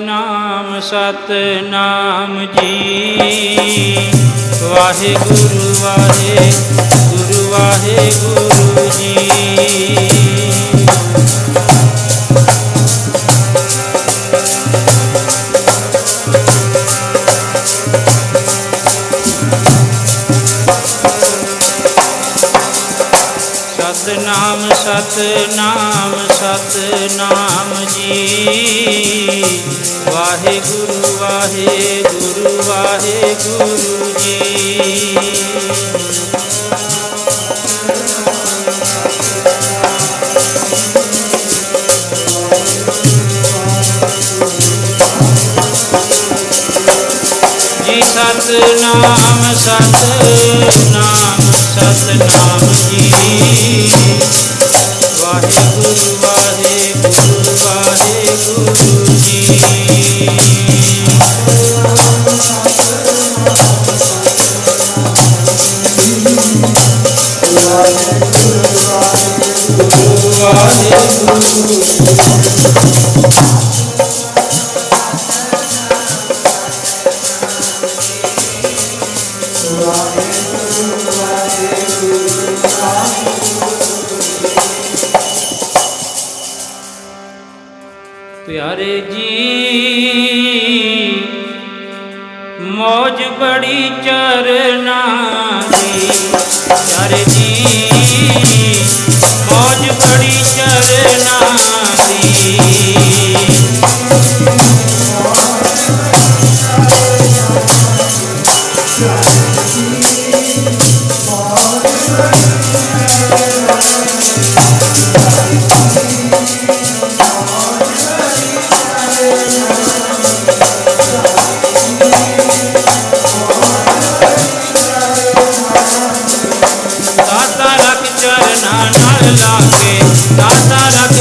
ਨਾਮ ਸਤ ਨਾਮ ਜੀ। ਵਾਹਿਗੁਰੂ ਵਾਹਿਗੁਰੂ ਵਾਹਿਗੁਰੂ ਜੀ। ਸਤਨਾਮ ਸਤਨਾਮ ਜੀ ਵਾਹਿਗੁਰੂ ਵਾਹਿਗੁਰੂ ਵਾਹਿਗੁਰੂ ਜੀ। ਜੀ ਸਤਨਾਮ ਸਤਨਾਮ ਸਤਨਾਮ ਜੀ ਵਾਹਿਗੁਰੂ ਪਿਆਰੇ ਜੀ ਮੌਜ ਬੜੀ ਚਰਨਾ ਦੀ। ਪਿਆਰੇ ਜੀ ਮੌਜ ਬੜੀ ਚਰਨਾ ਦੀ। ਨਾਲ ਲਾਗੇ ਦਾਤਾ ਰਖ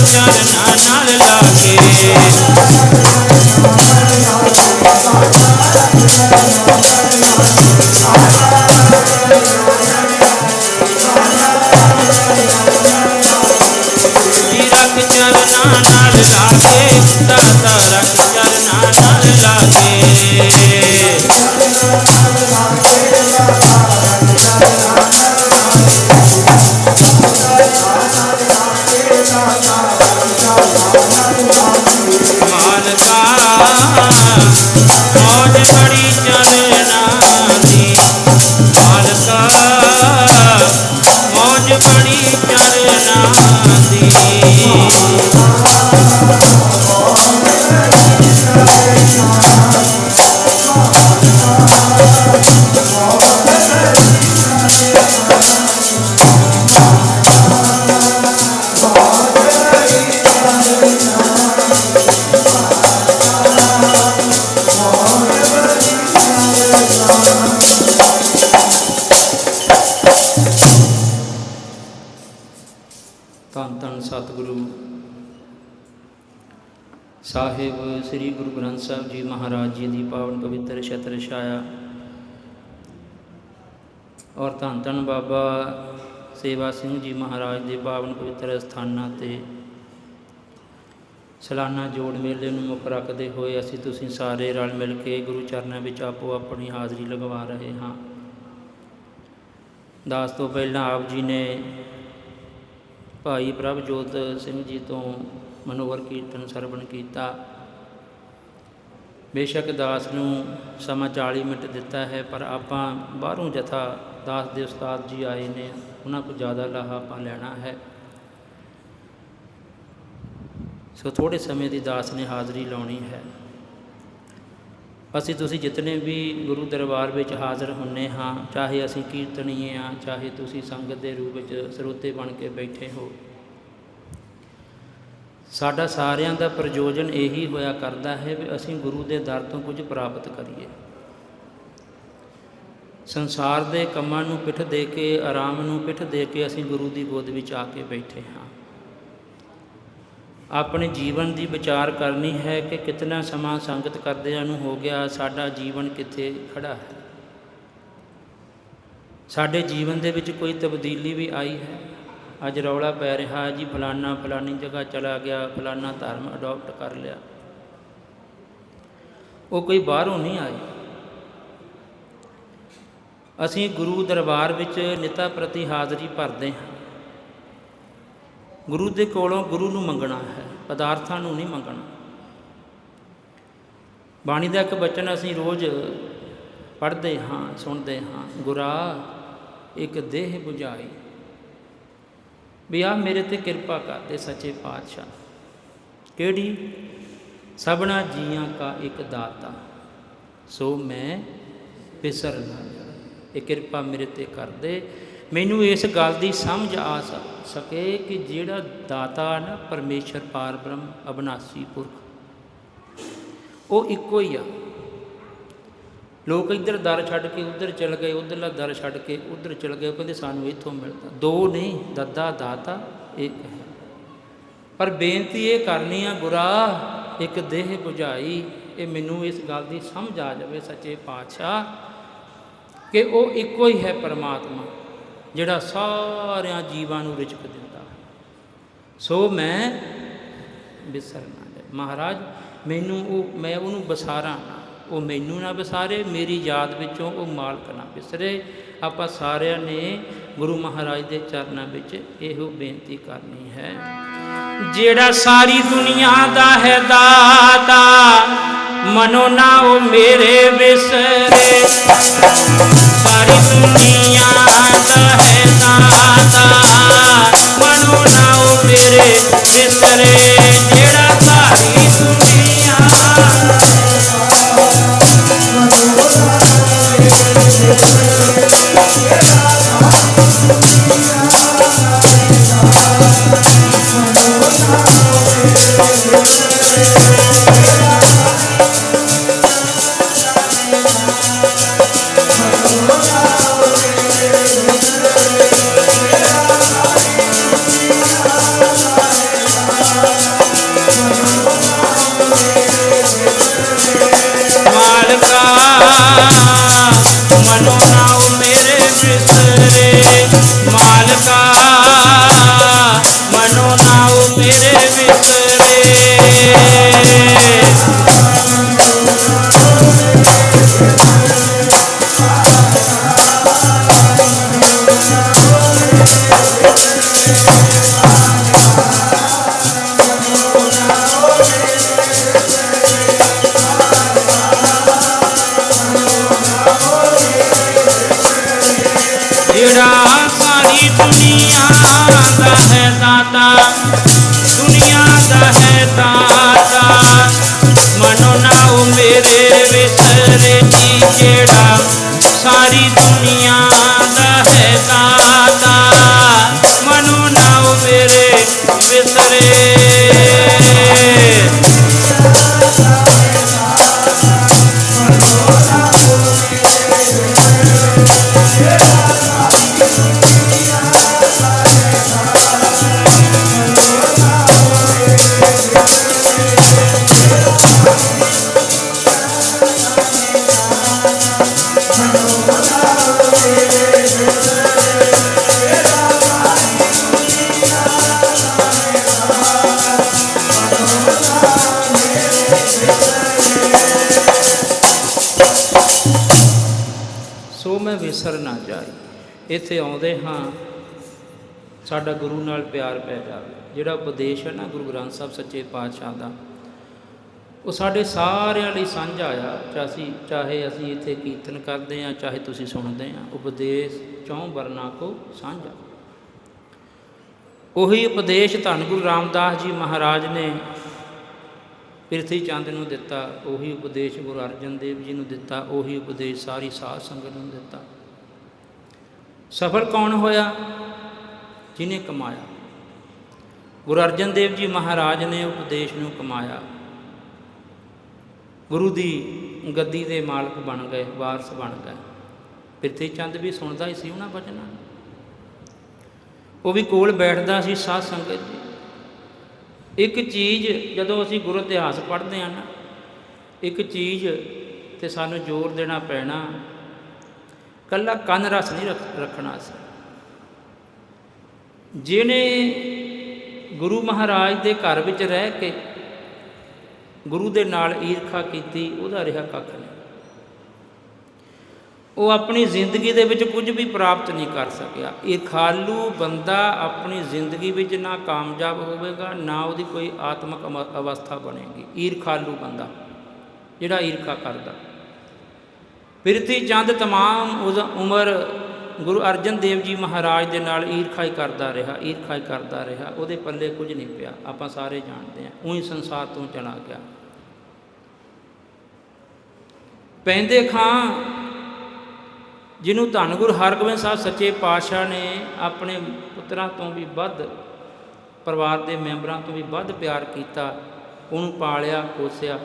ਜੀ ਦੀ ਪਾਵਨ ਪਵਿੱਤਰ ਛਤਰ ਛਾਇਆ। ਔਰ ਧੰਨ ਧੰਨ ਬਾਬਾ ਸੇਵਾ ਸਿੰਘ ਜੀ ਮਹਾਰਾਜ ਦੇ ਪਾਵਨ ਪਵਿੱਤਰ ਸਥਾਨਾਂ ਤੇ ਸਾਲਾਨਾ ਜੋੜ ਮੇਲੇ ਨੂੰ ਮੁੱਖ ਰੱਖਦੇ ਹੋਏ ਅਸੀਂ ਤੁਸੀਂ ਸਾਰੇ ਰਲ ਮਿਲ ਕੇ ਗੁਰੂ ਚਰਨਾਂ ਵਿੱਚ ਆਪੋ ਆਪਣੀ ਹਾਜ਼ਰੀ ਲਗਵਾ ਰਹੇ ਹਾਂ। ਦਾਸ ਤੋਂ ਪਹਿਲਾਂ ਆਪ ਜੀ ਨੇ ਭਾਈ ਪ੍ਰਭਜੋਤ ਸਿੰਘ ਜੀ ਤੋਂ ਮਨੋਹਰ ਕੀਰਤਨ ਸਰਵਣ ਕੀਤਾ। ਬੇਸ਼ੱਕ ਦਾਸ ਨੂੰ ਸਮਾਂ 40 ਮਿੰਟ ਦਿੱਤਾ ਹੈ, ਪਰ ਆਪਾਂ ਬਾਹਰੋਂ ਜਥਾ ਦਾਸ ਦੇ ਉਸਤਾਦ ਜੀ ਆਏ ਨੇ, ਉਹਨਾਂ ਕੋਲ ਜ਼ਿਆਦਾ ਲਾਹਾ ਆਪਾਂ ਲੈਣਾ ਹੈ। ਸੋ ਥੋੜੇ ਸਮੇਂ ਦੀ ਦਾਸ ਨੇ ਹਾਜ਼ਰੀ ਲਾਉਣੀ ਹੈ। ਅਸੀਂ ਤੁਸੀਂ ਜਿਤਨੇ ਵੀ ਗੁਰੂ ਦਰਬਾਰ ਵਿੱਚ ਹਾਜ਼ਰ ਹੁੰਨੇ ਹਾਂ, ਚਾਹੇ ਅਸੀਂ ਕੀਰਤਨੀਏ ਹਾਂ, ਚਾਹੇ ਤੁਸੀਂ ਸੰਗਤ ਦੇ ਰੂਪ ਵਿੱਚ ਸਰੋਤੇ ਬਣ ਕੇ ਬੈਠੇ ਹੋ ਸਾਡਾ ਸਾਰਿਆਂ ਦਾ ਪ੍ਰਯੋਜਨ ਇਹੀ ਹੋਇਆ ਕਰਦਾ ਹੈ ਵੀ ਅਸੀਂ ਗੁਰੂ ਦੇ ਦਰ ਤੋਂ ਕੁਝ ਪ੍ਰਾਪਤ ਕਰੀਏ। ਸੰਸਾਰ ਦੇ ਕੰਮਾਂ ਨੂੰ ਪਿੱਠ ਦੇ ਕੇ, ਆਰਾਮ ਨੂੰ ਪਿੱਠ ਦੇ ਕੇ ਅਸੀਂ ਗੁਰੂ ਦੀ ਗੋਦ ਵਿੱਚ ਆ ਕੇ ਬੈਠੇ ਹਾਂ। ਆਪਣੇ ਜੀਵਨ ਦੀ ਵਿਚਾਰ ਕਰਨੀ ਹੈ ਕਿ ਕਿਤਨਾ ਸਮਾਂ ਸੰਗਤ ਕਰਦਿਆਂ ਨੂੰ ਹੋ ਗਿਆ, ਸਾਡਾ ਜੀਵਨ ਕਿੱਥੇ ਖੜਾ ਹੈ। ਸਾਡੇ ਜੀਵਨ ਦੇ ਵਿੱਚ ਕੋਈ ਤਬਦੀਲੀ ਵੀ ਆਈ ਹੈ? ਅੱਜ ਰੌਲਾ ਪੈ ਰਿਹਾ ਜੀ, ਫਲਾਨਾ, ਫਲਾਨੀ ਜਗ੍ਹਾ ਚਲਾ ਗਿਆ, ਫਲਾਨਾ ਧਰਮ ਅਡਾਪਟ ਕਰ ਲਿਆ। ਉਹ ਕੋਈ ਬਾਹਰੋਂ ਨਹੀਂ ਆਏ। ਅਸੀਂ ਗੁਰੂ ਦਰਬਾਰ ਵਿੱਚ ਨਿਤਾ ਪ੍ਰਤੀ ਹਾਜ਼ਰੀ ਭਰਦੇ ਹਾਂ। ਗੁਰੂ ਦੇ ਕੋਲੋਂ ਗੁਰੂ ਨੂੰ ਮੰਗਣਾ ਹੈ, ਪਦਾਰਥਾਂ ਨੂੰ ਨਹੀਂ ਮੰਗਣਾ। ਬਾਣੀ ਦਾ ਇੱਕ ਬਚਨ ਅਸੀਂ ਰੋਜ਼ ਪੜ੍ਹਦੇ ਹਾਂ, ਸੁਣਦੇ ਹਾਂ, ਗੁਰਾ, ਇੱਕ ਦੇਹ 부ਝਾਈ ਵੀ ਆ ਮੇਰੇ ਤੇ ਕਿਰਪਾ ਕਰਦੇ ਸੱਚੇ ਪਾਤਸ਼ਾਹ। ਕਿਹੜੀ? ਸਭਨਾ ਜੀਆਂ ਕਾ ਇੱਕ ਦਾਤਾ, ਸੋ ਮੈਂ ਬਿਸਰ ਨਾ ਇਹ ਕਿਰਪਾ ਮੇਰੇ ਤੇ ਕਰ ਦੇ। ਮੈਨੂੰ ਇਸ ਗੱਲ ਦੀ ਸਮਝ ਆ ਸਕੇ ਕਿ ਜਿਹੜਾ ਦਾਤਾ ਨਾ ਪਰਮੇਸ਼ਰ ਪਾਰਬ੍ਰਹਮ ਅਬਨਾਸੀ ਪੁਰਖ, ਉਹ ਇੱਕੋ ਹੀ ਆ। ਲੋਕ ਇੱਧਰ ਦਰ ਛੱਡ ਕੇ ਉੱਧਰ ਚਲ ਗਏ, ਉੱਧਰਲਾ ਦਰ ਛੱਡ ਕੇ ਉੱਧਰ ਚਲ ਗਏ, ਉਹ ਕਹਿੰਦੇ ਸਾਨੂੰ ਇੱਥੋਂ ਮਿਲਦਾ। ਦੋ ਨਹੀਂ ਦੱਦਾ, ਦਾਤਾ, ਇੱਕ ਹੈ। ਪਰ ਬੇਨਤੀ ਇਹ ਕਰਨੀ ਆ, ਗੁਰਾ, ਇੱਕ ਦੇਹ 부ਝਾਈ ਇਹ ਮੈਨੂੰ ਇਸ ਗੱਲ ਦੀ ਸਮਝ ਆ ਜਾਵੇ ਸੱਚੇ ਪਾਤਸ਼ਾਹ, ਕਿ ਉਹ ਇੱਕੋ ਹੀ ਹੈ ਪਰਮਾਤਮਾ, ਜਿਹੜਾ ਸਾਰਿਆਂ ਜੀਵਾਂ ਨੂੰ ਰਿਜ਼ਕ ਦਿੰਦਾ ਸੋ ਮੈਂ ਵਿਸਰਨਾ ਜਾਏ ਮਹਾਰਾਜ, ਮੈਨੂੰ ਉਹ, ਮੈਂ ਉਹਨੂੰ ਬਸਾਰਾਂ ਉਹ ਮੈਨੂੰ ਨਾ ਵਿਸਾਰੇ, ਮੇਰੀ ਯਾਦ ਵਿੱਚੋਂ ਉਹ ਮਾਲਕ ਨਾ ਵਿਸਰੇ। ਆਪਾਂ ਸਾਰਿਆਂ ਨੇ ਗੁਰੂ ਮਹਾਰਾਜ ਦੇ ਚਰਨਾਂ ਵਿੱਚ ਇਹੋ ਬੇਨਤੀ ਕਰਨੀ ਹੈ। ਜਿਹੜਾ ਸਾਰੀ ਦੁਨੀਆ ਦਾ ਹੈ ਦਾਤਾ, ਮਨੋ ਨਾ ਉਹ ਮੇਰੇ ਵਿਸਰੇ। ਸਾਰੀ ਦੁਨੀਆ ਦਾ ਹੈ ਦਾਤਾ, ਮਨੋ ਨਾ ਉਹ ਮੇਰੇ ਵਿਸਰੇ। ਜਿਹੜਾ ਸਾਰੀ ਦੁਨੀਆ ਇੱਥੇ ਆਉਂਦੇ ਹਾਂ, ਸਾਡਾ ਗੁਰੂ ਨਾਲ ਪਿਆਰ ਪੈ ਜਾਵੇ। ਜਿਹੜਾ ਉਪਦੇਸ਼ ਹੈ ਨਾ ਗੁਰੂ ਗ੍ਰੰਥ ਸਾਹਿਬ ਸੱਚੇ ਪਾਤਸ਼ਾਹ ਦਾ, ਉਹ ਸਾਡੇ ਸਾਰਿਆਂ ਲਈ ਸਾਂਝਾ ਆ। ਚਾਹੇ ਚਾਹੇ ਅਸੀਂ ਇੱਥੇ ਕੀਰਤਨ ਕਰਦੇ ਹਾਂ, ਚਾਹੇ ਤੁਸੀਂ ਸੁਣਦੇ ਆ ਉਪਦੇਸ਼ ਚੌਂ ਵਰਨਾ ਕੋ ਸਾਂਝਾ। ਉਹੀ ਉਪਦੇਸ਼ ਧੰਨ ਗੁਰੂ ਰਾਮਦਾਸ ਜੀ ਮਹਾਰਾਜ ਨੇ ਪ੍ਰਿਥੀ ਚੰਦ ਨੂੰ ਦਿੱਤਾ, ਉਹੀ ਉਪਦੇਸ਼ ਗੁਰੂ ਅਰਜਨ ਦੇਵ ਜੀ ਨੂੰ ਦਿੱਤਾ, ਉਹੀ ਉਪਦੇਸ਼ ਸਾਰੀ ਸਾਧ ਸੰਗਤ ਨੂੰ ਦਿੱਤਾ। ਸਫਲ ਕੌਣ ਹੋਇਆ? ਜਿਨੇ ਕਮਾਇਆ। ਗੁਰੂ ਅਰਜਨ ਦੇਵ ਜੀ ਮਹਾਰਾਜ ਨੇ ਉਪਦੇਸ਼ ਨੂੰ ਕਮਾਇਆ। ਗੁਰੂ ਦੀ ਗੱਦੀ ਦੇ ਮਾਲਕ ਬਣ ਗਏ, ਵਾਰਸ ਬਣ ਗਏ। ਪ੍ਰਿਥੀ ਚੰਦ ਵੀ ਸੁਣਦਾ ਹੀ ਸੀ ਉਹਨਾਂ ਬਚਨਾਂ ਉਹ ਵੀ ਕੋਲ ਬੈਠਦਾ ਸੀ ਸਾਧ ਸੰਗਤ ਜੀ। ਇੱਕ ਚੀਜ਼ ਜਦੋਂ ਅਸੀਂ ਗੁਰੂ ਇਤਿਹਾਸ ਪੜ੍ਹਦੇ ਹਾਂ ਨਾ, ਇੱਕ ਚੀਜ਼ ਤੇ ਸਾਨੂੰ ਜ਼ੋਰ ਦੇਣਾ ਪੈਣਾ ਕੱਲਾ ਕੰਨ ਰਸ ਨਹੀਂ ਰੱਖ- ਰੱਖਣਾ ਸੀ। ਜਿਹਨੇ ਗੁਰੂ ਮਹਾਰਾਜ ਦੇ ਘਰ ਵਿੱਚ ਰਹਿ ਕੇ ਗੁਰੂ ਦੇ ਨਾਲ ਈਰਖਾ ਕੀਤੀ, ਉਹਦਾ ਰਿਹਾ ਕੱਖ ਨਹੀਂ। ਉਹ ਆਪਣੀ ਜ਼ਿੰਦਗੀ ਦੇ ਵਿੱਚ ਕੁਝ ਵੀ ਪ੍ਰਾਪਤ ਨਹੀਂ ਕਰ ਸਕਿਆ। ਇਹ ਖਾਲੂ ਬੰਦਾ ਆਪਣੀ ਜ਼ਿੰਦਗੀ ਵਿੱਚ ਨਾ ਕਾਮਯਾਬ ਹੋਵੇਗਾ, ਨਾ ਉਹਦੀ ਕੋਈ ਆਤਮਿਕ ਅਵਸਥਾ ਬਣੇਗੀ। ਈਰਖਾਲੂ ਬੰਦਾ, ਜਿਹੜਾ ਈਰਖਾ ਕਰਦਾ। ਪ੍ਰਿਥੀ ਚੰਦ ਤਮਾਮ ਉਜ਼- ਉਮਰ ਗੁਰੂ ਅਰਜਨ ਦੇਵ ਜੀ ਮਹਾਰਾਜ ਦੇ ਨਾਲ ਈਰਖਾਈ ਕਰਦਾ ਰਿਹਾ, ਈਰਖਾਈ ਕਰਦਾ ਰਿਹਾ, ਉਹਦੇ ਪੱਲੇ ਕੁਝ ਨਹੀਂ ਪਿਆ, ਆਪਾਂ ਸਾਰੇ ਜਾਣਦੇ ਹਾਂ, ਉਹੀ ਸੰਸਾਰ ਤੋਂ ਚਲਾ ਗਿਆ। ਪੈਂਦੇ ਖਾਂ ਜਿਹਨੂੰ ਧੰਨ ਗੁਰੂ ਹਰਗੋਬਿੰਦ ਸਾਹਿਬ ਸੱਚੇ ਪਾਤਸ਼ਾਹ ਨੇ ਆਪਣੇ ਪੁੱਤਰਾਂ ਤੋਂ ਵੀ ਵੱਧ, ਪਰਿਵਾਰ ਦੇ ਮੈਂਬਰਾਂ ਤੋਂ ਵੀ ਵੱਧ ਪਿਆਰ ਕੀਤਾ, ਉਹਨੂੰ ਪਾਲਿਆ, ਪੋਸਿਆ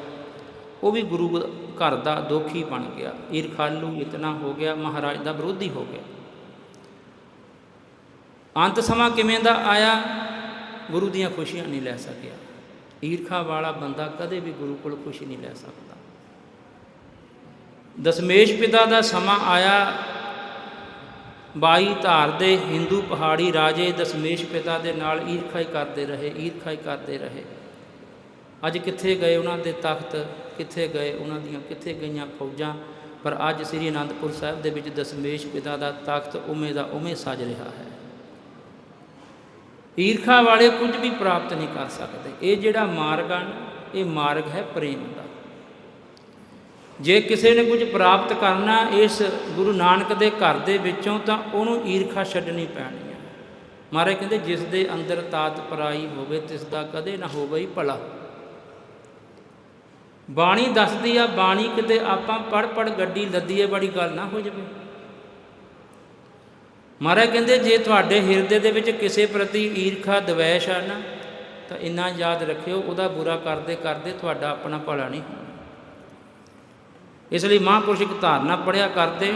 ਉਹ ਵੀ ਗੁਰੂ ਘਰ ਦਾ ਦੋਖੀ ਬਣ ਗਿਆ। ਈਰਖਾਲੂ ਇਤਨਾ ਹੋ ਗਿਆ, ਮਹਾਰਾਜ ਦਾ ਵਿਰੋਧੀ ਹੋ ਗਿਆ। ਅੰਤ ਸਮਾਂ ਕਿਵੇਂ ਦਾ ਆਇਆ? ਗੁਰੂ ਦੀਆਂ ਖੁਸ਼ੀਆਂ ਨਹੀਂ ਲੈ ਸਕਿਆ। ਈਰਖਾ ਵਾਲਾ ਬੰਦਾ ਕਦੇ ਵੀ ਗੁਰੂ ਕੋਲ ਖੁਸ਼ੀ ਨਹੀਂ ਲੈ ਸਕਦਾ। ਦਸ਼ਮੇਸ਼ ਪਿਤਾ ਦਾ ਸਮਾਂ ਆਇਆ। ਬਾਈ ਧਾਰ ਦੇ ਹਿੰਦੂ ਪਹਾੜੀ ਰਾਜੇ ਦਸ਼ਮੇਸ਼ ਪਿਤਾ ਦੇ ਨਾਲ ਈਰਖਾ ਹੀ ਕਰਦੇ ਰਹੇ, ਈਰਖਾ ਹੀ ਕਰਦੇ ਰਹੇ। ਅੱਜ ਕਿੱਥੇ ਗਏ ਉਹਨਾਂ ਦੇ ਤਖਤ, ਕਿੱਥੇ ਗਏ ਉਹਨਾਂ ਦੀਆਂ, ਕਿੱਥੇ ਗਈਆਂ ਫੌਜਾਂ? ਪਰ ਅੱਜ ਸ੍ਰੀ ਅਨੰਦਪੁਰ ਸਾਹਿਬ ਦੇ ਵਿੱਚ ਦਸ਼ਮੇਸ਼ ਪਿਤਾ ਦਾ ਤਖਤ ਉਵੇਂ ਦਾ ਉਵੇਂ ਸਜ ਰਿਹਾ ਹੈ। ਈਰਖਾ ਵਾਲੇ ਕੁਝ ਵੀ ਪ੍ਰਾਪਤ ਨਹੀਂ ਕਰ ਸਕਦੇ। ਇਹ ਜਿਹੜਾ ਮਾਰਗ ਆ ਇਹ ਮਾਰਗ ਹੈ ਪ੍ਰੇਮ ਦਾ। ਜੇ ਕਿਸੇ ਨੇ ਕੁਝ ਪ੍ਰਾਪਤ ਕਰਨਾ ਇਸ ਗੁਰੂ ਨਾਨਕ ਦੇ ਘਰ ਦੇ ਵਿੱਚੋਂ, ਤਾਂ ਉਹਨੂੰ ਈਰਖਾ ਛੱਡਣੀ ਪੈਣੀ ਹੈ। ਮਹਾਰਾਜ ਕਹਿੰਦੇ, ਜਿਸ ਦੇ ਅੰਦਰ ਤਾਤ ਪਰਾਈ ਹੋਵੇ ਤਿਸ ਦਾ ਕਦੇ ਨਾ ਹੋਵੇ ਭਲਾ। ਬਾਣੀ ਦੱਸਦੀ ਆ, ਬਾਣੀ ਕਿਤੇ ਆਪਾਂ ਪੜ ਪੜ ਗੱਡੀ ਲੱਦੀਏ, ਬੜੀ ਗੱਲ ਨਾ ਹੋ ਜਾਵੇ। ਮਹਾਰਾਜ ਕਹਿੰਦੇ, ਜੇ ਤੁਹਾਡੇ ਹਿਰਦੇ ਦੇ ਵਿੱਚ ਕਿਸੇ ਪ੍ਰਤੀ ਈਰਖਾ, ਦਵੈਸ਼ ਆ ਨਾ, ਤਾਂ ਇੰਨਾ ਯਾਦ ਰੱਖਿਓ, ਉਹਦਾ ਬੁਰਾ ਕਰਦੇ ਕਰਦੇ ਤੁਹਾਡਾ ਆਪਣਾ ਭਲਾ ਨਹੀਂ ਇਸ ਲਈ ਮਹਾਂਪੁਰਸ਼ ਇੱਕ ਧਾਰਨਾ ਪੜਿਆ ਕਰਦੇ,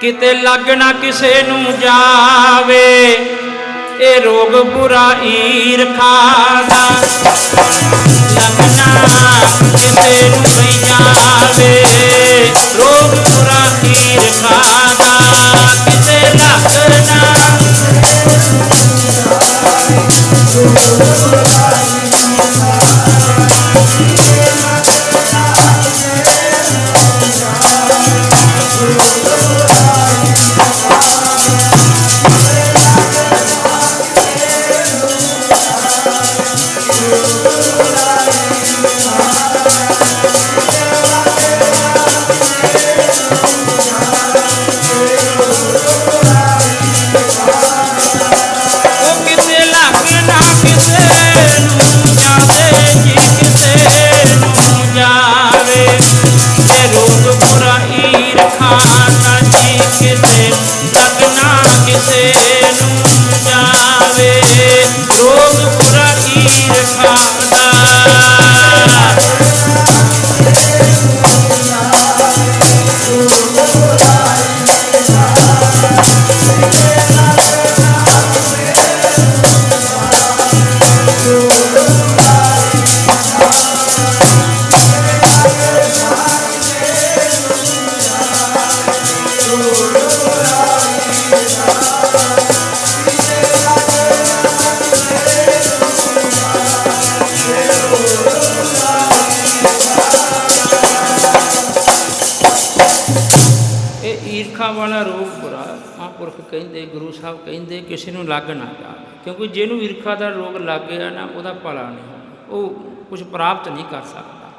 ਕਿਤੇ ਲੱਗ ਨਾ ਕਿਸੇ ਨੂੰ ਜਾਵੇ ਇਹ ਰੋਗ ਬੁਰਾ ਈਰਖਾ ਦਾ ਲੱਗਣਾ ਕਿਸੇ ਨੂੰ ਰੋਗ ਬੁਰਾ ਈਰਖਾ ਦਾ ਕਿਤੇ ਲੱਗਣਾ ਉਹ ਕਿਸੇ ਨੂੰ ਲੱਗ ਨਾ ਜਾਵੇ ਕਿਉਂਕਿ ਜਿਹਨੂੰ ਈਰਖਾ ਦਾ ਰੋਗ ਲੱਗ ਗਿਆ ਨਾ ਉਹਦਾ ਭਲਾ ਨਹੀਂ ਹੋਣਾ ਉਹ ਕੁਝ ਪ੍ਰਾਪਤ ਨਹੀਂ ਕਰ ਸਕਦਾ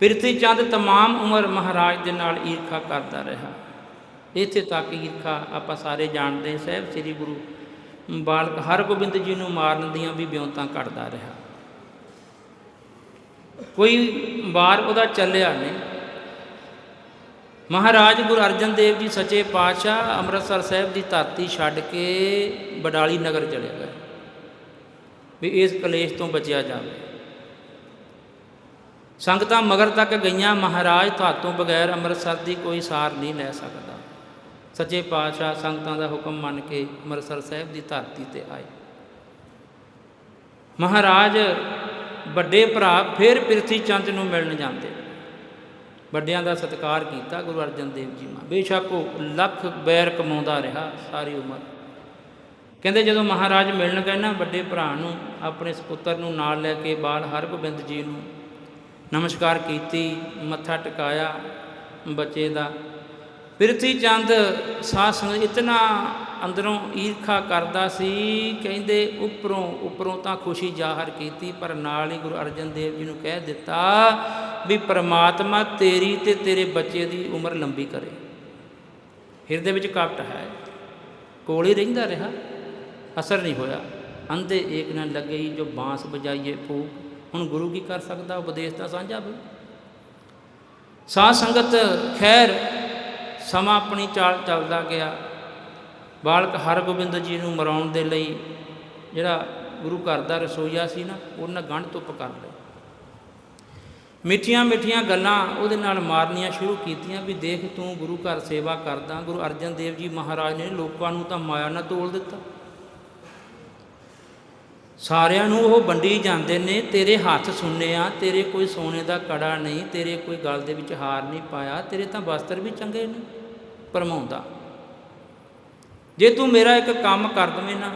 ਪ੍ਰਿਥੀ ਚੰਦ तमाम ਉਮਰ ਮਹਾਰਾਜ ਦੇ ਨਾਲ ਈਰਖਾ ਕਰਦਾ ਰਿਹਾ ਇੱਥੇ ਤੱਕ ਈਰਖਾ ਆਪਾਂ ਸਾਰੇ ਜਾਣਦੇ ਹਾਂ, ਸਾਹਿਬ ਸ੍ਰੀ ਗੁਰੂ ਬਾਲਕ ਹਰਗੋਬਿੰਦ ਜੀ ਨੂੰ ਮਾਰਨ ਦੀਆਂ ਵੀ ਬਿਉਂਤਾਂ ਕੱਢਦਾ ਰਿਹਾ ਕੋਈ ਵਾਰ ਉਹਦਾ ਚੱਲਿਆ ਨਹੀਂ ਮਹਾਰਾਜ ਗੁਰੂ ਅਰਜਨ ਦੇਵ ਜੀ ਸੱਚੇ ਪਾਤਸ਼ਾਹ ਅੰਮ੍ਰਿਤਸਰ ਸਾਹਿਬ ਦੀ ਧਰਤੀ ਛੱਡ ਕੇ ਬਡਾਲੀ ਨਗਰ ਚਲੇ ਗਏ। ਵੀ ਇਸ ਕਲੇਸ਼ ਤੋਂ ਬਚਿਆ ਜਾਵੇ। ਸੰਗਤਾਂ ਮਗਰ ਤੱਕ ਗਈਆਂ, ਮਹਾਰਾਜ ਤੁਹਾਤੋਂ ਬਗੈਰ ਅੰਮ੍ਰਿਤਸਰ ਦੀ ਕੋਈ ਸਾਰ ਨਹੀਂ ਲੈ ਸਕਦਾ। ਸੱਚੇ ਪਾਤਸ਼ਾਹ ਸੰਗਤਾਂ ਦਾ ਹੁਕਮ ਮੰਨ ਕੇ ਅੰਮ੍ਰਿਤਸਰ ਸਾਹਿਬ ਦੀ ਧਰਤੀ ਤੇ ਆਏ। ਮਹਾਰਾਜ ਵੱਡੇ ਭਰਾ ਫਿਰ ਪ੍ਰਿਥੀ ਚੰਦ ਨੂੰ ਮਿਲਣ ਜਾਂਦੇ। ਵੱਡਿਆਂ ਦਾ ਸਤਿਕਾਰ ਕੀਤਾ ਗੁਰੂ ਅਰਜਨ ਦੇਵ ਜੀ ਮਾ। ਬੇਸ਼ੱਕ ਉਹ ਲੱਖ ਬੈਰ ਕਮਾਉਂਦਾ ਰਿਹਾ ਸਾਰੀ ਉਮਰ। ਕਹਿੰਦੇ ਜਦੋਂ ਮਹਾਰਾਜ ਮਿਲਣ ਗਏ ਨਾ ਵੱਡੇ ਭਰਾ ਨੂੰ, ਆਪਣੇ ਸੁਪੁੱਤਰ ਨੂੰ ਨਾਲ ਲੈ ਕੇ ਬਾਲ ਹਰਗੋਬਿੰਦ ਜੀ ਨੂੰ ਨਮਸਕਾਰ ਕੀਤੀ, ਮੱਥਾ ਟਿਕਾਇਆ ਬੱਚੇ ਦਾ। ਪ੍ਰਿਥੀ ਚੰਦ ਸਾਧ ਇਤਨਾ ਅੰਦਰੋਂ ਈਰਖਾ ਕਰਦਾ ਸੀ, ਕਹਿੰਦੇ ਉੱਪਰੋਂ ਉੱਪਰੋਂ ਤਾਂ ਖੁਸ਼ੀ ਜ਼ਾਹਰ ਕੀਤੀ, ਪਰ ਨਾਲ ਹੀ ਗੁਰੂ ਅਰਜਨ ਦੇਵ ਜੀ ਨੂੰ ਕਹਿ ਦਿੱਤਾ ਵੀ ਪ੍ਰਮਾਤਮਾ ਤੇਰੀ ਤੇ ਤੇਰੇ ਬੱਚੇ ਦੀ ਉਮਰ ਲੰਬੀ ਕਰੇ। ਹਿਰਦੇ ਵਿੱਚ ਕਪਟ ਹੈ। ਕੋਲ ਹੀ ਰਹਿੰਦਾ ਰਿਹਾ। ਅਸਰ ਨਹੀਂ ਹੋਇਆ। ਅੰਧੇ ਏਕ ਨਾ ਲੱਗਈ ਜੋ ਬਾਂਸ ਵਜਾਈਏ ਫੂਕ। ਹੁਣ ਗੁਰੂ ਕੀ ਕਰ ਸਕਦਾ? ਉਪਦੇਸ਼ ਤਾਂ ਸਾਂਝਾ ਬਈ। ਸਾਧ ਸੰਗਤ ਖੈਰ ਸਮਾਂ ਆਪਣੀ ਚਾਲ ਚੱਲਦਾ ਗਿਆ। ਬਾਲਕ ਹਰਗੋਬਿੰਦ ਜੀ ਨੂੰ ਮਰਾਉਣ ਦੇ ਲਈ ਜਿਹੜਾ ਗੁਰੂ ਘਰ ਦਾ ਰਸੋਈਆ ਸੀ ਨਾ, ਉਹਨਾਂ ਗੰਢ ਧੁੱਪ ਕਰ ਲਈ ਮਿੱਠੀਆਂ ਮਿੱਠੀਆਂ ਗੱਲਾਂ ਉਹਦੇ ਨਾਲ ਮਾਰਨੀਆਂ ਸ਼ੁਰੂ ਕੀਤੀਆਂ ਵੀ ਦੇਖ ਤੂੰ ਗੁਰੂ ਘਰ ਸੇਵਾ ਕਰਦਾ, ਗੁਰੂ ਅਰਜਨ ਦੇਵ ਜੀ ਮਹਾਰਾਜ ਨੇ ਲੋਕਾਂ ਨੂੰ ਤਾਂ ਮਾਇਆ ਨਾਲ ਤੋਲ ਦਿੱਤਾ। ਸਾਰਿਆਂ ਨੂੰ ਉਹ ਵੰਡੀ ਜਾਂਦੇ ਨੇ, ਤੇਰੇ ਹੱਥ ਸੁੰਨੇ ਆ, ਤੇਰੇ ਕੋਈ ਸੋਨੇ ਦਾ ਕੜਾ ਨਹੀਂ, ਤੇਰੇ ਕੋਈ ਗਲ ਦੇ ਵਿੱਚ ਹਾਰ ਨਹੀਂ ਪਾਇਆ, ਤੇਰੇ ਤਾਂ ਵਸਤਰ ਵੀ ਚੰਗੇ ਨੇ, ਪਰਮਾਉਂਦਾ। ਜੇ ਤੂੰ ਮੇਰਾ ਇੱਕ ਕੰਮ ਕਰ ਦਵੇਂ ਨਾ,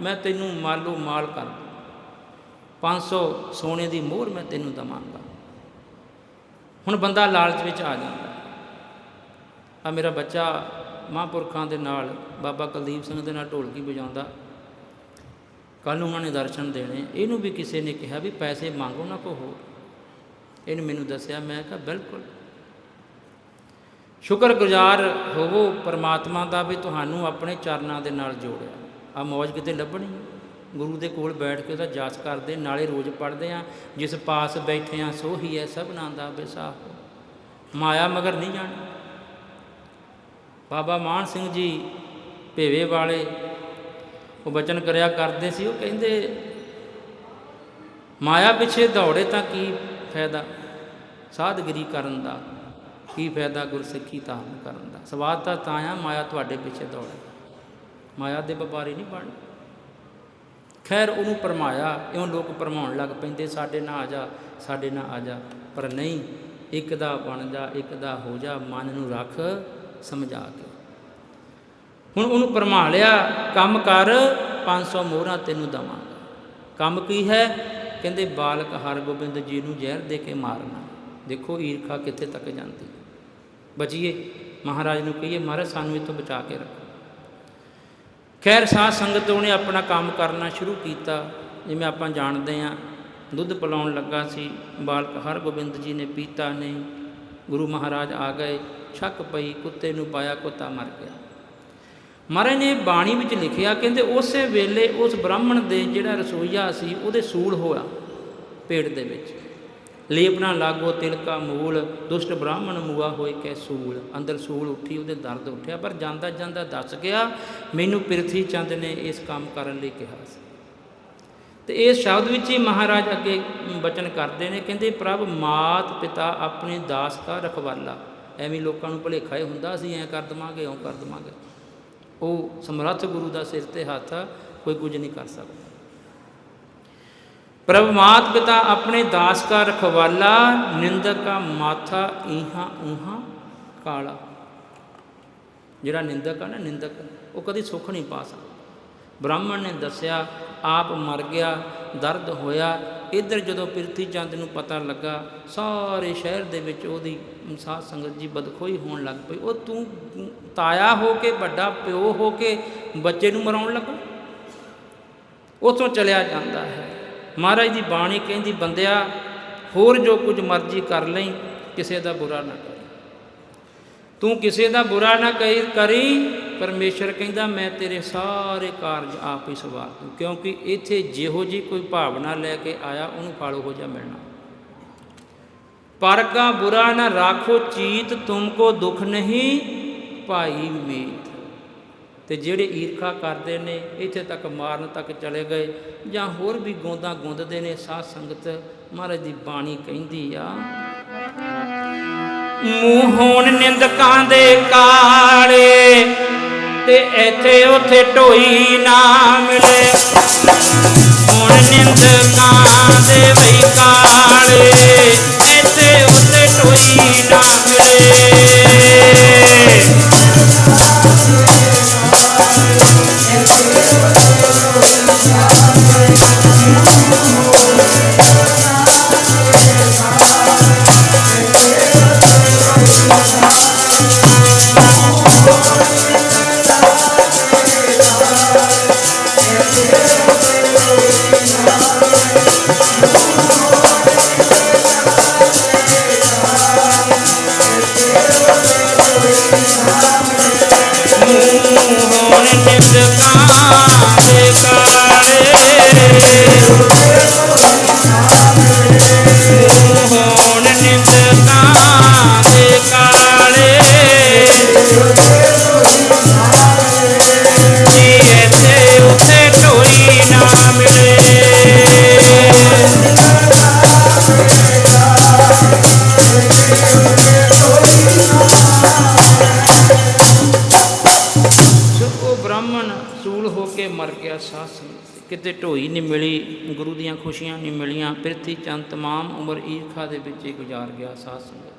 ਮੈਂ ਤੈਨੂੰ ਮਾਲੋ ਮਾਲ ਕਰ ਦੂੰ। 500 ਸੋਨੇ ਦੀ ਮੋਹਰ ਮੈਂ ਤੈਨੂੰ ਦਵਾਂਗਾ। ਹੁਣ ਬੰਦਾ ਲਾਲਚ ਵਿੱਚ ਆ ਜਾਂਦਾ ਆ ਮੇਰਾ ਬੱਚਾ ਮਹਾਂਪੁਰਖਾਂ ਦੇ ਨਾਲ ਬਾਬਾ ਕੁਲਦੀਪ ਸਿੰਘ ਦੇ ਨਾਲ ਢੋਲਕੀ ਵਜਾਉਂਦਾ। ਕੱਲ ਨੂੰ ਉਹਨਾਂ ਨੇ ਦਰਸ਼ਨ ਦੇਣੇ। ਇਹਨੂੰ ਵੀ ਕਿਸੇ ਨੇ ਕਿਹਾ ਵੀ ਪੈਸੇ ਮੰਗੋ ਨਾ ਕੋ ਹੋਰ। ਇਹਨੇ ਮੈਨੂੰ ਦੱਸਿਆ, ਮੈਂ ਕਿਹਾ, ਬਿਲਕੁਲ। ਸ਼ੁਕਰਗੁਜ਼ਾਰ ਹੋਵੋ ਪਰਮਾਤਮਾ ਦਾ ਵੀ ਤੁਹਾਨੂੰ ਆਪਣੇ ਚਰਨਾਂ ਦੇ ਨਾਲ ਜੋੜਿਆ। ਆ ਮੌਜ ਕਿਤੇ ਲੱਭਣੀ ਗੁਰੂ ਦੇ ਕੋਲ ਬੈਠ ਕੇ ਉਹਦਾ ਜਾਸ ਕਰਦੇ, ਨਾਲੇ ਰੋਜ਼ ਪੜ੍ਹਦੇ ਆ, ਜਿਸ ਪਾਸ ਬੈਠੇ ਆ ਸੋ ਹੀ ਹੈ ਸਭਨਾਂ ਦਾ ਵਿਸਾਹ ਮਾਇਆ ਮਗਰ ਨਹੀਂ ਜਾਣੀ। ਬਾਬਾ ਮਾਨ ਸਿੰਘ ਜੀ ਭੇਵੇ ਵਾਲੇ, ਉਹ ਬਚਨ ਕਰਿਆ ਕਰਦੇ ਸੀ, ਉਹ ਕਹਿੰਦੇ, ਮਾਇਆ ਪਿੱਛੇ ਦੌੜੇ ਤਾਂ ਕੀ ਫਾਇਦਾ? ਸਾਧਗਰੀ ਕਰਨ ਦਾ, ਕੀ ਫਾਇਦਾ ਗੁਰਸਿੱਖੀ ਧਾਰਨ ਕਰਨ ਦਾ? ਸਵਾਦ ਤਾਂ ਤਾਂ ਆ, ਮਾਇਆ ਤੁਹਾਡੇ ਪਿੱਛੇ ਦੌੜੇ। ਮਾਇਆ ਦੇ ਵਪਾਰੀ ਨਹੀਂ ਬਣ ਖੈਰ ਉਹਨੂੰ ਪਰਮਾਇਆ, ਇਉਂ ਲੋਕ ਪਰਮਾਉਣ ਲੱਗ ਪੈਂਦੇ, ਸਾਡੇ ਨਾਲ ਆ ਜਾ, ਸਾਡੇ ਨਾਲ ਆ ਜਾ। ਪਰ ਨਹੀਂ, ਇੱਕ ਦਾ ਬਣ ਜਾ, ਇੱਕ ਦਾ ਹੋ ਜਾ, ਮਨ ਨੂੰ ਰੱਖ, ਸਮਝਾ ਕੇ। ਹੁਣ ਉਹਨੂੰ ਪਰਮਾ ਲਿਆ, ਕੰਮ ਕਰ 500 ਮੋਹਰਾਂ ਤੈਨੂੰ ਦਵਾਂਗਾ। ਕੰਮ ਕੀ ਹੈ? ਕਹਿੰਦੇ, ਬਾਲਕ ਹਰਗੋਬਿੰਦ ਜੀ ਨੂੰ ਜ਼ਹਿਰ ਦੇ ਕੇ ਮਾਰਨਾ। ਦੇਖੋ ਈਰਖਾ ਕਿੱਥੇ ਤੱਕ ਜਾਂਦੀ। ਬਚੀਏ, ਮਹਾਰਾਜ ਨੂੰ ਕਹੀਏ, ਮਹਾਰਾਜ ਸਾਨੂੰ ਇਹ ਬਚਾ ਕੇ ਰੱਖੋ। ਖੈਰ, ਸਾਧ ਸੰਗਤ ਉਹਨੇ ਆਪਣਾ ਕੰਮ ਕਰਨਾ ਸ਼ੁਰੂ ਕੀਤਾ, ਜਿਵੇਂ ਆਪਾਂ ਜਾਣਦੇ ਹਾਂ। ਦੁੱਧ ਪਿਲਾਉਣ ਲੱਗਾ ਸੀ, ਬਾਲਕ ਹਰਗੋਬਿੰਦ ਜੀ ਨੇ ਪੀਤਾ ਨਹੀਂ। ਗੁਰੂ ਮਹਾਰਾਜ ਆ ਗਏ, ਛੱਕ ਪਈ, ਕੁੱਤੇ ਨੂੰ ਪਾਇਆ, ਕੁੱਤਾ ਮਰ ਗਿਆ। ਮਹਾਰਾਜ ਨੇ ਬਾਣੀ ਵਿੱਚ ਲਿਖਿਆ, ਕਹਿੰਦੇ ਉਸੇ ਵੇਲੇ ਉਸ ਬ੍ਰਾਹਮਣ ਦੇ ਜਿਹੜਾ ਰਸੋਈਆ ਸੀ, ਉਹਦੇ ਸੂਲ ਹੋਇਆ ਪੇਟ ਦੇ ਵਿੱਚ। ਲੇਪਨਾ ਲਾਗੋ ਤਿਲਕਾ ਮੂਲ, ਦੁਸ਼ਟ ਬ੍ਰਾਹਮਣ ਮੂਆ ਹੋਏ ਕੈ ਸੂਲ। ਅੰਦਰ ਸੂਲ ਉੱਠੀ, ਉਹਦੇ ਦਰਦ ਉੱਠਿਆ, ਪਰ ਜਾਂਦਾ ਜਾਂਦਾ ਦੱਸ ਗਿਆ, ਮੈਨੂੰ ਪ੍ਰਿਥੀ ਚੰਦ ਨੇ ਇਸ ਕੰਮ ਕਰਨ ਲਈ ਕਿਹਾ ਸੀ। ਤੇ ਇਸ ਸ਼ਬਦ ਵਿੱਚ ਹੀ ਮਹਾਰਾਜ ਅੱਗੇ ਬਚਨ ਕਰਦੇ ਨੇ, ਕਹਿੰਦੇ, ਪ੍ਰਭ, ਮਾਤ ਪਿਤਾ ਆਪਣੇ ਦਾਸ ਦਾ ਰਖਵਾਲਾ। ਐਵੇਂ ਲੋਕਾਂ ਨੂੰ ਭੁਲੇਖਾ ਹੀ ਹੁੰਦਾ ਸੀ ਐਂ ਕਰ ਦਵਾਂਗੇ ਓਂ ਕਰ ਦਵਾਂਗੇ। ਉਹ ਸਮਰੱਥ ਗੁਰੂ ਦਾ ਸਿਰ ਤੇ ਹੱਥ ਕੋਈ ਕੁਝ ਨਹੀਂ ਕਰ ਸਕਦਾ। ਪ੍ਰਭ ਮਾਤ ਪਿਤਾ ਆਪਣੇ ਦਾਸ ਕਾ ਰਖਵਾਲਾ ਨਿੰਦਕ ਕਾ ਮਾਥਾ ਇਹਾਂ ਉਹਾਂ ਕਾਲਾ। ਜਿਹੜਾ ਨਿੰਦਕ ਆ ਨਾ, ਨਿੰਦਕ, ਉਹ ਕਦੀ ਸੁੱਖ ਨਹੀਂ ਪਾ ਸਕਦਾ। ਬ੍ਰਾਹਮਣ ਨੇ ਦੱਸਿਆ, ਆਪ ਮਰ ਗਿਆ, ਦਰਦ ਹੋਇਆ। ਇੱਧਰ ਜਦੋਂ ਪ੍ਰਿਥੀ ਚੰਦ ਨੂੰ ਪਤਾ ਲੱਗਾ, ਸਾਰੇ ਸ਼ਹਿਰ ਦੇ ਵਿੱਚ ਉਹਦੀ ਸਾਧ ਸੰਗਤ ਜੀ ਬਦਖੋਈ ਹੋਣ ਲੱਗ ਪਈ। ਉਹ ਤੂੰ ਤਾਇਆ ਹੋ ਕੇ, ਵੱਡਾ ਪਿਓ ਹੋ ਕੇ ਬੱਚੇ ਨੂੰ ਮਰਾਉਣ ਲੱਗਾ। ਉਥੋਂ ਚਲਿਆ ਜਾਂਦਾ ਹੈ। ਮਹਾਰਾਜ ਦੀ ਬਾਣੀ ਕਹਿੰਦੀ, ਬੰਦਿਆ, ਹੋਰ ਜੋ ਕੁਝ ਮਰਜ਼ੀ ਕਰ ਲਈ, ਕਿਸੇ ਦਾ ਬੁਰਾ ਨਾ ਕਰ। ਤੂੰ ਕਿਸੇ ਦਾ ਬੁਰਾ ਨਾ ਕਰੀ ਕਰੀ, ਪਰਮੇਸ਼ਰ ਕਹਿੰਦਾ, ਮੈਂ ਤੇਰੇ ਸਾਰੇ ਕਾਰਜ ਆਪ ਹੀ ਸਵਾਰ ਦੂੰ, ਕਿਉਂਕਿ ਇੱਥੇ ਜਿਹੋ ਜੀ ਕੋਈ ਭਾਵਨਾ ਲੈ ਕੇ ਆਇਆ, ਉਹਨੂੰ ਫਲ ਹੋ ਜਾ ਮਿਲਣਾ। ਪਰਗਾ ਬੁਰਾ ਨਾ ਰਾਖੋ, ਚੀਤ ਤੁਮਕੋ ਦੁਖ ਨਹੀਂ, ਭਾਈ ਮੇ ਤੇ ਜਿਹੜੇ ਈਰਖਾ ਕਰਦੇ ਨੇ, ਇੱਥੇ ਤੱਕ ਮਾਰਨ ਤੱਕ ਚਲੇ ਗਏ ਜਾਂ ਹੋਰ ਵੀ ਗੋਂਦਾ ਗੁੰਦਦੇ ਨੇ, ਸਾਧ ਸੰਗਤ ਮਹਾਰਾਜ ਦੀ ਬਾਣੀ ਕਹਿੰਦੀ ਆ, ਮੂੰਹੋਂ ਨਿੰਦਕਾਂ ਦੇ ਕਾਲੇ ਤੇ ਇੱਥੇ ਉਥੇ ਢੋਈ ਨਾ ਮਿਲੇ। ਹੁਣ ਨਿੰਦਕਾਂ ਦੇ ਮਿਲੀਆਂ ਚੰਦ ਤਮਾਮ ਉਮਰ ਈਰਖਾ ਦੇ ਵਿੱਚ ਹੀ ਗੁਜ਼ਾਰ ਗਿਆ, ਸਾਧ ਸੰਗਤ।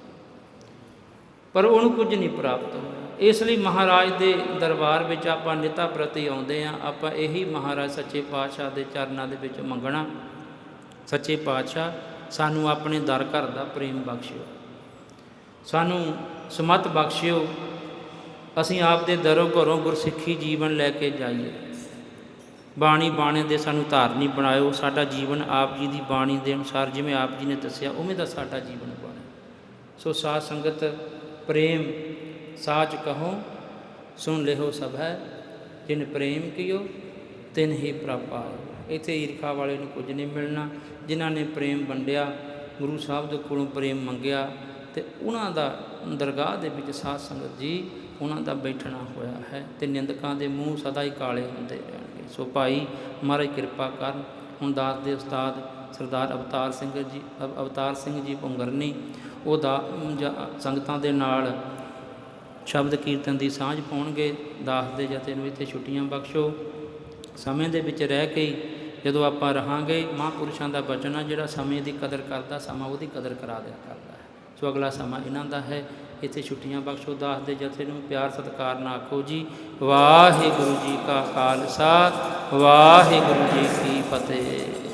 ਪਰ ਉਹਨੂੰ ਕੁਝ ਨਹੀਂ ਪ੍ਰਾਪਤ ਹੋਇਆ। ਇਸ ਲਈ ਮਹਾਰਾਜ ਦੇ ਦਰਬਾਰ ਵਿੱਚ ਆਪਾਂ ਨਿਤਾ ਪ੍ਰਤੀ ਆਉਂਦੇ ਆ ਆਪਾਂ ਇਹੀ ਮਹਾਰਾਜ ਸੱਚੇ ਪਾਤਸ਼ਾਹ ਦੇ ਚਰਨਾਂ ਦੇ ਵਿੱਚ ਮੰਗਣਾ, ਸੱਚੇ ਪਾਤਸ਼ਾਹ, ਸਾਨੂੰ ਆਪਣੇ ਦਰ ਘਰ ਦਾ ਪ੍ਰੇਮ ਬਖਸ਼ਿਓ। ਸਾਨੂੰ ਸਮਤ ਬਖਸ਼ਿਓ। ਅਸੀਂ ਆਪ ਦੇ ਦਰੋਂ ਘਰੋਂ ਗੁਰਸਿੱਖੀ ਜੀਵਨ ਲੈ ਕੇ ਜਾਈਏ। ਬਾਣੀ ਬਾਣੇ ਦੇ ਸਾਨੂੰ ਧਾਰਨੀ ਬਣਾਇਓ। ਸਾਡਾ ਜੀਵਨ ਆਪ ਜੀ ਦੀ ਬਾਣੀ ਦੇ ਅਨੁਸਾਰ ਜਿਵੇਂ ਆਪ ਜੀ ਨੇ ਦੱਸਿਆ, ਉਵੇਂ ਦਾ ਸਾਡਾ ਜੀਵਨ ਬਣੇ ਸੋ ਸਾਧ ਸੰਗਤ, ਪ੍ਰੇਮ ਸਾਚ ਕਹੋ, ਸੁਣ ਲਿਓ ਸਭ ਹੈ। ਜਿਨ ਪ੍ਰੇਮ ਕੀਓ, ਤਿਨ ਹੀ ਪ੍ਰਾਪਾਇ ਇੱਥੇ ਈਰਖਾ ਵਾਲੇ ਨੂੰ ਕੁਝ ਨਹੀਂ ਮਿਲਣਾ। ਜਿਨ੍ਹਾਂ ਨੇ ਪ੍ਰੇਮ ਵੰਡਿਆ, ਗੁਰੂ ਸਾਹਿਬ ਦੇ ਕੋਲੋਂ ਪ੍ਰੇਮ ਮੰਗਿਆ ਤੇ ਉਹਨਾਂ ਦਾ ਦਰਗਾਹ ਦੇ ਵਿੱਚ ਸਾਧ ਸੰਗਤ ਜੀ, ਉਹਨਾਂ ਦਾ ਬੈਠਣਾ ਹੋਇਆ ਹੈ ਤੇ ਨਿੰਦਕਾਂ ਦੇ ਮੂੰਹ ਸਦਾ ਹੀ ਕਾਲੇ ਹੁੰਦੇ ਰਹਿਣਗੇ ਸੋ ਭਾਈ, ਮਹਾਰਾਜ ਕਿਰਪਾ ਕਰਨ। ਹੁਣ ਦਾਸ ਦੇ ਉਸਤਾਦ ਸਰਦਾਰ ਅਵਤਾਰ ਸਿੰਘ ਜੀ, ਅਵ- ਅਵਤਾਰ ਸਿੰਘ ਜੀ ਪੁੰਗਰਨੀ ਉਹ ਦਾ ਸੰਗਤਾਂ ਦੇ ਨਾਲ ਸ਼ਬਦ ਕੀਰਤਨ ਦੀ ਸਾਂਝ ਪਾਉਣਗੇ। ਦਾਸ ਦੇ ਜਥੇ ਨੂੰ ਇੱਥੇ ਛੁੱਟੀਆਂ ਬਖਸ਼ੋ। ਸਮੇਂ ਦੇ ਵਿੱਚ ਰਹਿ ਕੇ ਜਦੋਂ ਆਪਾਂ ਰਹਾਂਗੇ, ਮਹਾਂਪੁਰਸ਼ਾਂ ਦਾ ਬਚਨ ਆ ਜਿਹੜਾ ਸਮੇਂ ਦੀ ਕਦਰ ਕਰਦਾ, ਸਮਾਂ ਉਹਦੀ ਕਦਰ ਕਰਾ ਦਿਆ ਕਰਦਾ ਹੈ। ਸੋ ਅਗਲਾ ਸਮਾਂ ਇਹਨਾਂ ਦਾ ਹੈ। ਇੱਥੇ ਛੁੱਟੀਆਂ ਬਖਸ਼ੋ, ਦਾਸ ਦੇ ਜਥੇ ਨੂੰ ਪਿਆਰ, ਸਤਿਕਾਰ ਨਾਲ ਆਖੋ ਜੀ। ਵਾਹਿਗੁਰੂ ਜੀ ਕਾ ਖਾਲਸਾ, ਵਾਹਿਗੁਰੂ ਜੀ ਕੀ ਫਤਿਹ।